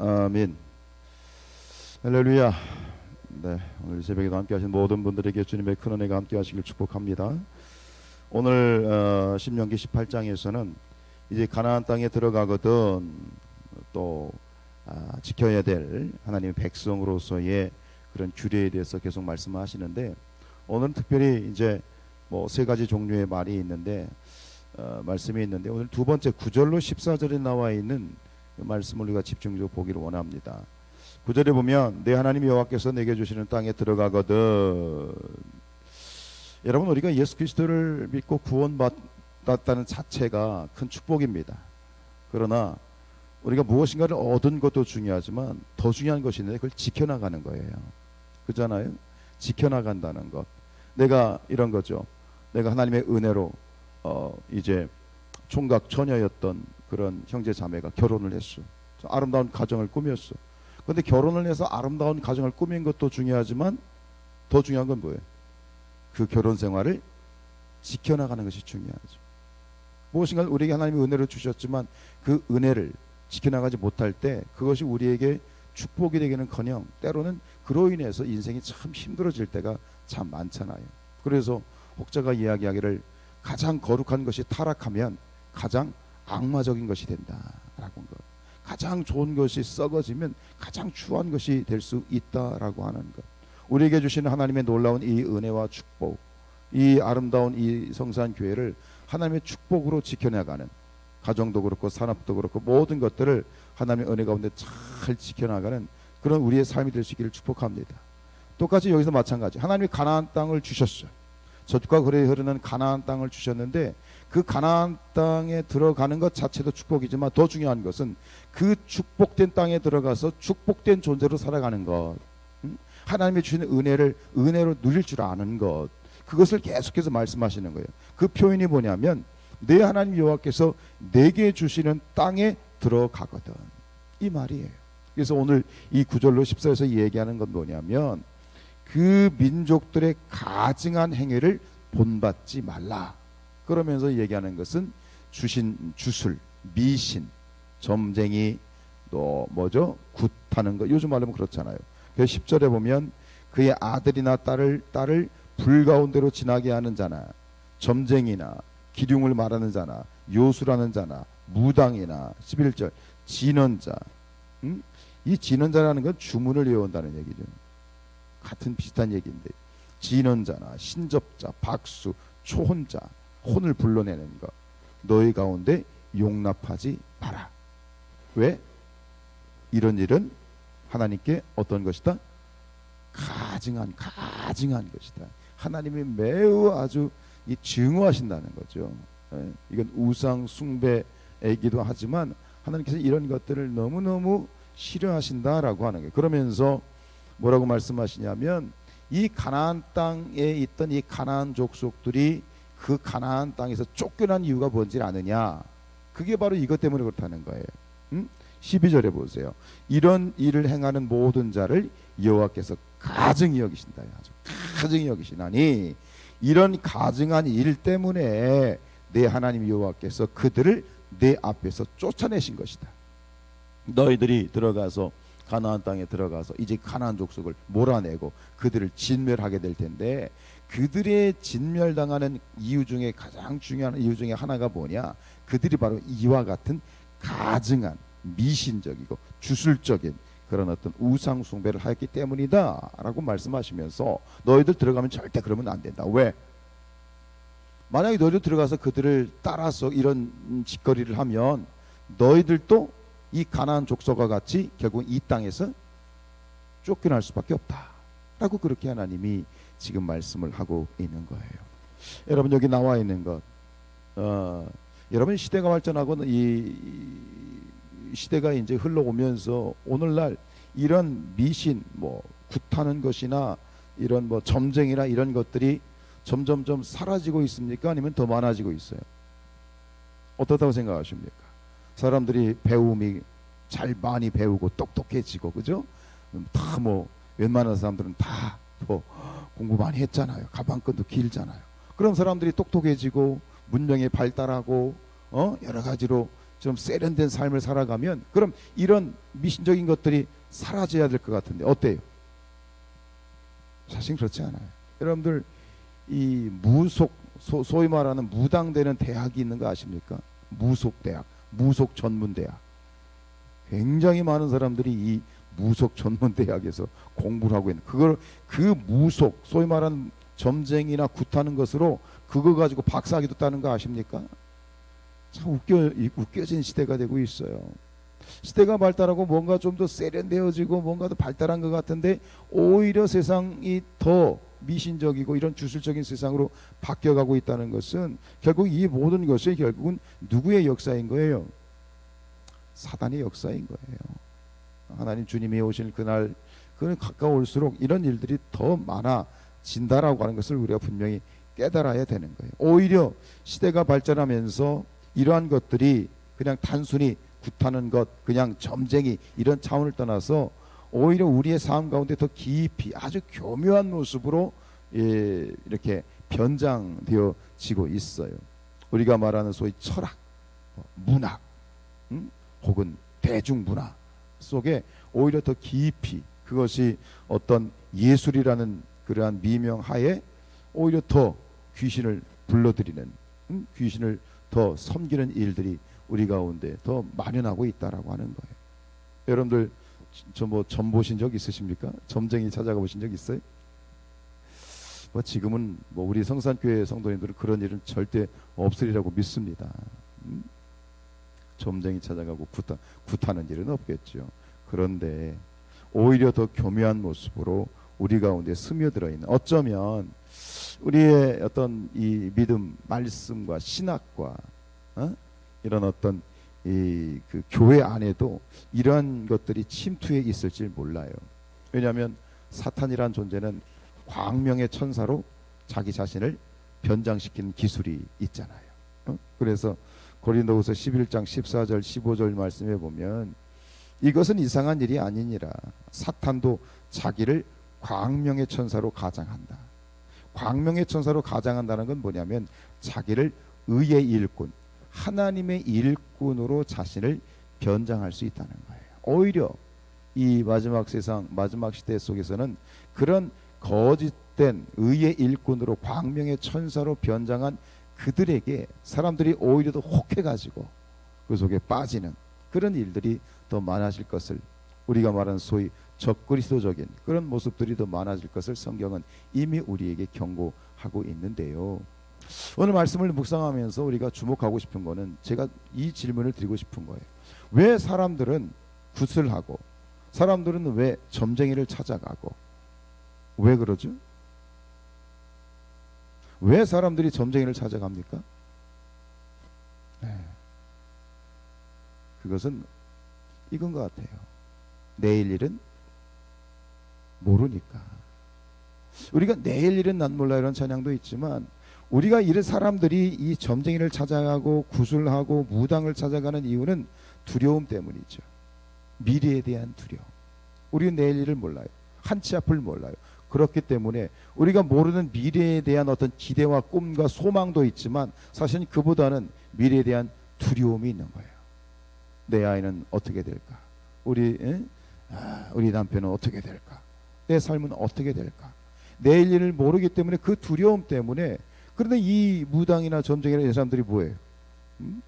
아멘. 할렐루야. 네, 오늘 새벽에도 함께하신 모든 분들에게 주님의 큰 은혜가 함께하시길 축복합니다. 오늘 어, 신명기 18장에서는 이제 가나안 땅에 들어가거든 또 아, 지켜야 될 하나님의 백성으로서의 그런 규례에 대해서 계속 말씀하시는데 오늘은 특별히 이제 뭐 세 가지 종류의 말이 있는데 어, 말씀이 있는데 오늘 두 번째 구절로 14절에 나와 있는 그 말씀을 우리가 집중적으로 보기를 원합니다. 구절에 보면 내 하나님 여호와께서 내게 주시는 땅에 들어가거든 여러분 우리가 예수 그리스도를 믿고 구원받았다는 자체가 큰 축복입니다. 그러나 우리가 무엇인가를 얻은 것도 중요하지만 더 중요한 것이 있는데 그걸 지켜나가는 거예요. 그잖아요. 지켜나간다는 것. 내가 이런 거죠. 내가 하나님의 은혜로 어 이제 총각 처녀였던 그런 형제 자매가 결혼을 했어. 아름다운 가정을 꾸몄어. 근데 결혼을 해서 아름다운 가정을 꾸민 것도 중요하지만 더 중요한 건 뭐예요? 그 결혼 생활을 지켜나가는 것이 중요하죠. 무엇인가 우리에게 하나님의 은혜를 주셨지만 그 은혜를 지켜나가지 못할 때 그것이 우리에게 축복이 되기는커녕 때로는 그로 인해서 인생이 참 힘들어질 때가 참 많잖아요. 그래서 혹자가 이야기하기를 가장 거룩한 것이 타락하면 가장 악마적인 것이 된다라고 한 것. 가장 좋은 것이 썩어지면 가장 추한 것이 될 수 있다라고 하는 것. 우리에게 주시는 하나님의 놀라운 이 은혜와 축복, 이 아름다운 이 성산 교회를 하나님의 축복으로 지켜나가는 가정도 그렇고 산업도 그렇고 모든 것들을 하나님의 은혜 가운데 잘 지켜나가는 그런 우리의 삶이 될 수 있기를 축복합니다. 똑같이 여기서 마찬가지. 하나님이 가나안 땅을 주셨어요. 젖과 그레 흐르는 가나안 땅을 주셨는데 그 가나안 땅에 들어가는 것 자체도 축복이지만 더 중요한 것은 그 축복된 땅에 들어가서 축복된 존재로 살아가는 것. 음? 하나님이 주시는 은혜를 은혜로 누릴 줄 아는 것. 그것을 계속해서 말씀하시는 거예요. 그 표현이 뭐냐면 내 하나님 여호와께서 내게 주시는 땅에 들어가거든. 이 말이에요. 그래서 오늘 이 구절로 14에서 얘기하는 건 뭐냐면 그 민족들의 가증한 행위를 본받지 말라. 그러면서 얘기하는 것은 주신 주술, 미신, 점쟁이, 또 뭐죠? 굿하는 거. 요즘 말하면 그렇잖아요. 그래서 10절에 보면 그의 아들이나 딸을 딸을 불 가운데로 지나게 하는 자나 점쟁이나 기륭을 말하는 자나 요술하는 자나 무당이나 11절 진언자 음? 이 진언자라는 건 주문을 외운다는 얘기죠. 같은 비슷한 얘기인데 진언자나 신접자, 박수, 초혼자, 혼을 불러내는 것 너희 가운데 용납하지 마라. 왜? 이런 일은 하나님께 어떤 것이다? 가증한 가증한 것이다. 하나님이 매우 아주 이 증오하신다는 거죠. 예, 이건 우상 숭배이기도 하지만 하나님께서 이런 것들을 너무 너무 싫어하신다라고 하는 거예요. 그러면서 뭐라고 말씀하시냐면 이 가나안 땅에 있던 이 가나안 족속들이 그 가나안 땅에서 쫓겨난 이유가 뭔지 아느냐? 그게 바로 이것 때문에 그렇다는 거예요. 음? 12절에 보세요. 이런 일을 행하는 모든 자를 여호와께서 가증히 여기신다. 아주 가증히 여기시나니 이런 가증한 일 때문에 내 하나님 여호와께서 그들을 내 앞에서 쫓아내신 것이다. 너희들이 들어가서 가나안 땅에 들어가서 이제 가나안 족속을 몰아내고 그들을 진멸하게 될 텐데 그들의 진멸당하는 이유 중에 가장 중요한 이유 중에 하나가 뭐냐? 그들이 바로 이와 같은 가증한 미신적이고 주술적인 그런 어떤 우상 숭배를 하였기 때문이다라고 말씀하시면서 너희들 들어가면 절대 그러면 안 된다. 왜? 만약에 너희들 들어가서 그들을 따라서 이런 짓거리를 하면 너희들도 이 가나안 족속과 같이 결국 이 땅에서 쫓겨날 수밖에 없다라고 그렇게 하나님이 지금 말씀을 하고 있는 거예요. 여러분 여기 나와 있는 것, 어, 여러분 시대가 발전하고 이 시대가 이제 흘러오면서 오늘날 이런 미신, 뭐 굿하는 것이나 이런 뭐 점쟁이나 이런 것들이 점점점 사라지고 있습니까? 아니면 더 많아지고 있어요? 어떻다고 생각하십니까? 사람들이 배움이 잘 많이 배우고 똑똑해지고 그죠? 다 뭐 웬만한 사람들은 다 뭐 공부 많이 했잖아요. 가방끈도 길잖아요. 그럼 사람들이 똑똑해지고 문명이 발달하고 어 여러 가지로 좀 세련된 삶을 살아가면 그럼 이런 미신적인 것들이 사라져야 될 것 같은데 어때요? 사실 그렇지 않아요. 여러분들 이 무속 소, 소위 말하는 무당되는 대학이 있는 거 아십니까? 무속 대학, 무속 전문 대학. 굉장히 많은 사람들이 이 무속 전문 대학에서 공부를 하고 있는 그걸 그 무속 소위 말하는 점쟁이나 굿하는 것으로 그거 가지고 박사학위도 따는 거 아십니까? 참 웃겨 웃겨진 시대가 되고 있어요. 시대가 발달하고 뭔가 좀 더 세련되어지고 뭔가 더 발달한 것 같은데 오히려 세상이 더 미신적이고 이런 주술적인 세상으로 바뀌어가고 있다는 것은 결국 이 모든 것이 결국은 누구의 역사인 거예요? 사단의 역사인 거예요. 하나님 주님이 오실 그날 그 가까울수록 이런 일들이 더 많아진다라고 하는 것을 우리가 분명히 깨달아야 되는 거예요. 오히려 시대가 발전하면서 이러한 것들이 그냥 단순히 굿하는 것, 그냥 점쟁이 이런 차원을 떠나서 오히려 우리의 삶 가운데 더 깊이 아주 교묘한 모습으로 예, 이렇게 변장되어지고 있어요. 우리가 말하는 소위 철학, 뭐 문학, 음? 혹은 대중문화 속에 오히려 더 깊이 그것이 어떤 예술이라는 그러한 미명 하에 오히려 더 귀신을 불러들이는 음? 귀신을 더 섬기는 일들이 우리 가운데 더 만연하고 있다라고 하는 거예요. 여러분들 저뭐 점 보신 적 있으십니까? 점쟁이 찾아가 보신 적 있어요? 뭐 지금은 뭐 우리 성산교회 성도님들은 그런 일은 절대 없으리라고 믿습니다. 음? 점쟁이 찾아가고 굿하, 굿하는 일은 없겠죠. 그런데 오히려 더 교묘한 모습으로 우리 가운데 스며들어 있는 어쩌면 우리의 어떤 이 믿음 말씀과 신학과 어? 이런 어떤 이 그 교회 안에도 이러한 것들이 침투해 있을지 몰라요. 왜냐하면 사탄이란 존재는 광명의 천사로 자기 자신을 변장시키는 기술이 있잖아요. 어? 그래서 고린도후서 11장 14절 15절 말씀해 보면 이것은 이상한 일이 아니니라 사탄도 자기를 광명의 천사로 가장한다. 광명의 천사로 가장한다는 건 뭐냐면 자기를 의의 일꾼, 하나님의 일꾼으로 자신을 변장할 수 있다는 거예요. 오히려 이 마지막 세상, 마지막 시대 속에서는 그런 거짓된 의의 일꾼으로 광명의 천사로 변장한 그들에게 사람들이 오히려 더 혹해가지고 그 속에 빠지는 그런 일들이 더 많아질 것을 우리가 말하는 소위 적그리스도적인 그런 모습들이 더 많아질 것을 성경은 이미 우리에게 경고하고 있는데요. 오늘 말씀을 묵상하면서 우리가 주목하고 싶은 거는 제가 이 질문을 드리고 싶은 거예요. 왜 사람들은 굿을 하고 사람들은 왜 점쟁이를 찾아가고 왜 그러죠? 왜 사람들이 점쟁이를 찾아갑니까? 네. 그것은 이건 것 같아요. 내일 일은 모르니까. 우리가 내일 일은 난 몰라 이런 찬양도 있지만 우리가 이런 사람들이 이 점쟁이를 찾아가고 구슬하고 무당을 찾아가는 이유는 두려움 때문이죠. 미래에 대한 두려움. 우리는 내일 일을 몰라요. 한 치 앞을 몰라요. 그렇기 때문에 우리가 모르는 미래에 대한 어떤 기대와 꿈과 소망도 있지만 사실은 그보다는 미래에 대한 두려움이 있는 거예요. 내 아이는 어떻게 될까? 우리 에? 아, 우리 남편은 어떻게 될까? 내 삶은 어떻게 될까? 내일 일을 모르기 때문에 그 두려움 때문에 그런데 이 무당이나 점쟁이나 이 사람들이 뭐예요? 음?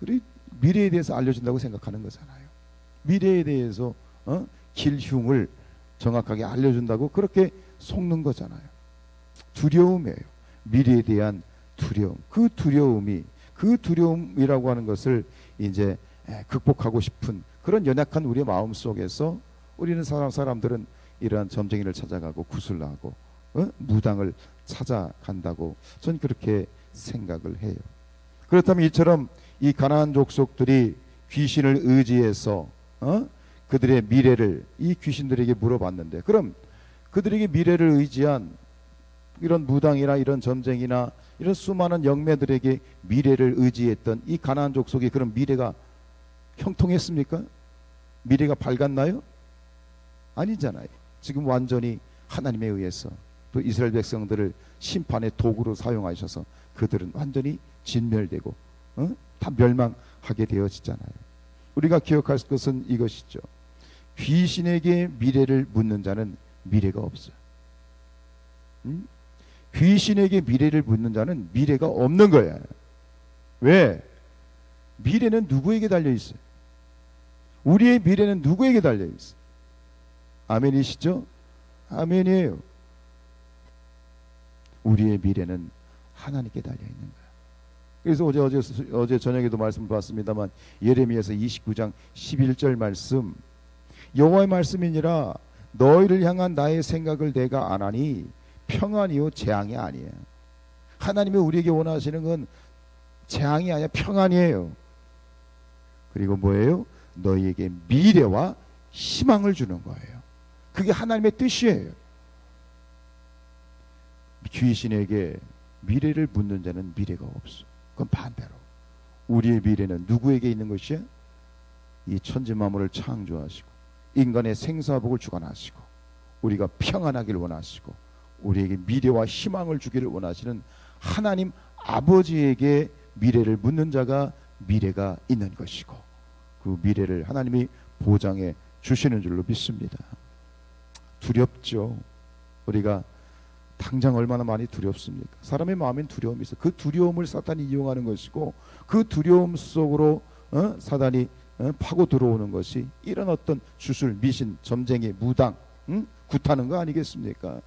우리 미래에 대해서 알려준다고 생각하는 거잖아요. 미래에 대해서 어? 길흉을 정확하게 알려준다고 그렇게 속는 거잖아요. 두려움이에요. 미래에 대한 두려움. 그 두려움이 그 두려움이라고 하는 것을 이제 극복하고 싶은 그런 연약한 우리의 마음 속에서 우리는 사람 사람들은 이러한 점쟁이를 찾아가고 구슬하고 어? 무당을 찾아간다고 전 그렇게 생각을 해요. 그렇다면 이처럼 이 가나안 족속들이 귀신을 의지해서 어? 그들의 미래를 이 귀신들에게 물어봤는데 그럼 그들에게 미래를 의지한 이런 무당이나 이런 점쟁이나 이런 수많은 영매들에게 미래를 의지했던 이 가나안 족속의 그런 미래가 형통했습니까? 미래가 밝았나요? 아니잖아요. 지금 완전히 하나님에 의해서 또 이스라엘 백성들을 심판의 도구로 사용하셔서 그들은 완전히 진멸되고 어? 다 멸망하게 되어지잖아요. 우리가 기억할 것은 이것이죠. 귀신에게 미래를 묻는 자는 미래가 없어요. 음? 귀신에게 미래를 묻는 자는 미래가 없는 거야. 왜? 미래는 누구에게 달려 있어요? 우리의 미래는 누구에게 달려 있어요? 아멘이시죠? 아멘이에요. 우리의 미래는 하나님께 달려 있는 거야. 그래서 어제 어제 어제 저녁에도 말씀 봤습니다만 예레미야서 29장 11절 말씀 여호와의 말씀이니라 너희를 향한 나의 생각을 내가 안 하니 평안이요 재앙이 아니에요. 하나님이 우리에게 원하시는 건 재앙이 아니라 평안이에요. 그리고 뭐예요? 너희에게 미래와 희망을 주는 거예요. 그게 하나님의 뜻이에요. 귀신에게 미래를 묻는 자는 미래가 없어. 그건 반대로 우리의 미래는 누구에게 있는 것이야? 이 천지 만물을 창조하시고 인간의 생사복을 주관하시고 우리가 평안하기를 원하시고 우리에게 미래와 희망을 주기를 원하시는 하나님 아버지에게 미래를 묻는 자가 미래가 있는 것이고 그 미래를 하나님이 보장해 주시는 줄로 믿습니다. 두렵죠. 우리가 당장 얼마나 많이 두렵습니까? 사람의 마음엔 두려움이 있어. 그 두려움을 사탄이 이용하는 것이고 그 두려움 속으로 어? 사단이 어? 파고 들어오는 것이 이런 어떤 주술, 미신, 점쟁이, 무당, 응? 굿하는 거 아니겠습니까?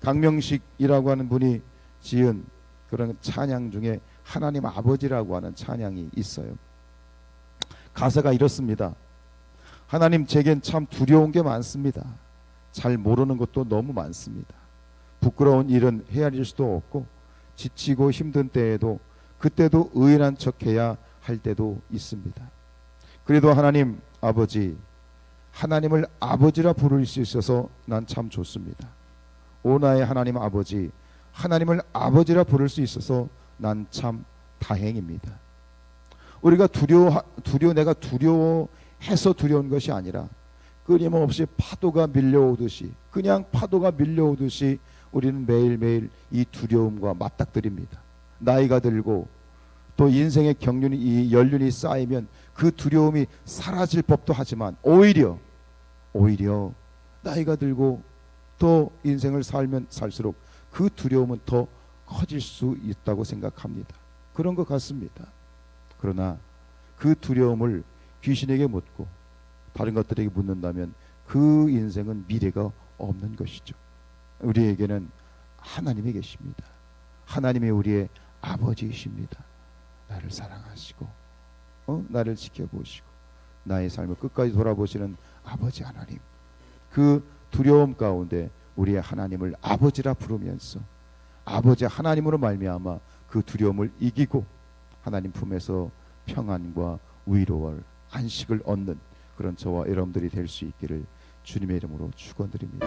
강명식이라고 하는 분이 지은 그런 찬양 중에 하나님 아버지라고 하는 찬양이 있어요. 가사가 이렇습니다. 하나님 제겐 참 두려운 게 많습니다. 잘 모르는 것도 너무 많습니다. 부끄러운 일은 헤아릴 수도 없고 지치고 힘든 때에도 그때도 의인한 척해야 할 때도 있습니다. 그래도 하나님 아버지 하나님을 아버지라 부를 수 있어서 난 참 좋습니다. 오 나의 하나님 아버지 하나님을 아버지라 부를 수 있어서 난 참 다행입니다. 우리가 두려워 두려워 내가 두려워해서 두려운 것이 아니라 끊임없이 파도가 밀려오듯이 그냥 파도가 밀려오듯이 우리는 매일매일 이 두려움과 맞닥뜨립니다. 나이가 들고 또 인생의 경륜이 이 연륜이 쌓이면 그 두려움이 사라질 법도 하지만 오히려 오히려 나이가 들고 또 인생을 살면 살수록 그 두려움은 더 커질 수 있다고 생각합니다. 그런 것 같습니다. 그러나 그 두려움을 귀신에게 묻고 다른 것들에게 묻는다면 그 인생은 미래가 없는 것이죠. 우리에게는 하나님이 계십니다. 하나님이 우리의 아버지이십니다. 나를 사랑하시고 어? 나를 지켜보시고 나의 삶을 끝까지 돌아보시는 아버지 하나님. 그 두려움 가운데 우리의 하나님을 아버지라 부르면서 아버지 하나님으로 말미암아 그 두려움을 이기고 하나님 품에서 평안과 위로와 안식을 얻는 그런 저와 여러분들이 될 수 있기를 주님의 이름으로 축원드립니다.